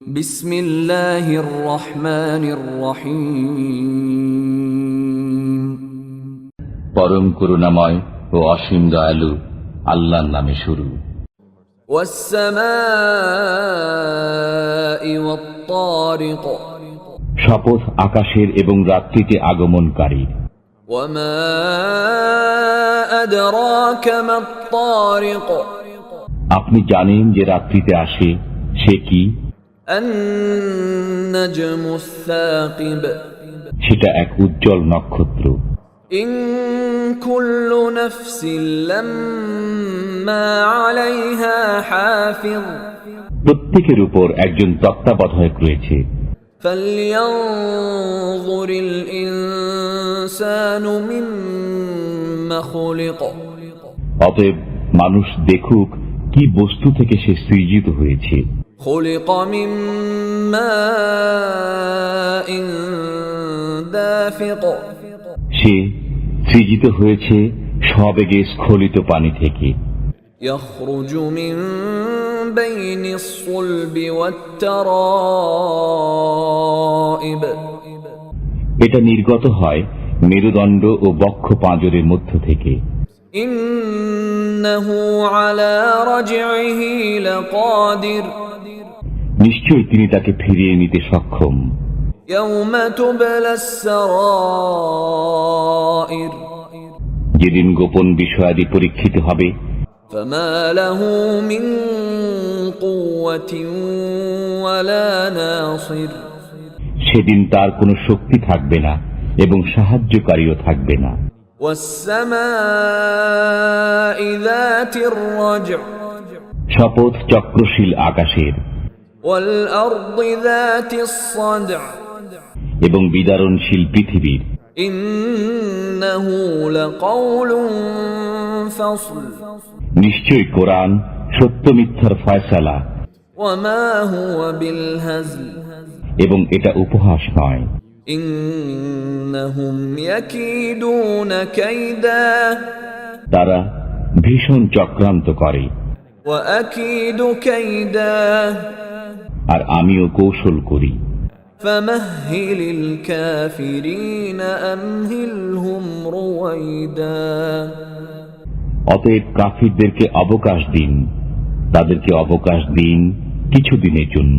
بسم الله الرحمن الرحيم পরম করুণাময় ও অসীম দয়ালু আল্লাহর নামে শুরু والسماء والطارق শপথ আকাশের এবং রাত্রিতে আগমনকারী وما أدراك ما الطارق আপনি জানেন যে রাত্রিতে আসে সে কি النجم الثاقب সেটা এক উজ্জ্বল নক্ষত্র। প্রত্যেকের উপর একজন তত্ত্বাবধায়ক রয়েছে। অতএব মানুষ দেখুক কি বস্তু থেকে সে সৃজিত হয়েছে। خلق من ماء دافق সে সৃজিত হয়েছে সবেগে স্খলিত পানি থেকে يخرج من بين الصلب والترائب এটা নির্গত হয় মেরুদণ্ড ও বক্ষ পাঁজরের মধ্য থেকে নিশ্চয়ই তিনি তাকে ফিরিয়ে নিতে সক্ষম। যেদিন গোপন বিষয়াদি পরীক্ষিত হবে। সেদিন তার কোনো শক্তি থাকবে না এবং সাহায্যকারীও থাকবে না। শপথ চক্রশীল আকাশের। এবং বিদারণশীল পৃথিবীর। নিশ্চয় কোরআন সত্য মিথ্যার ফয়সালা। এবং এটা উপহাস নয়। তারা ভীষণ চক্রান্ত করে। আর আমিও কৌশল করি। অতএব কাফিরদেরকে অবকাশ দিন। তাদেরকে অবকাশ দিন কিছুদিনের জন্য।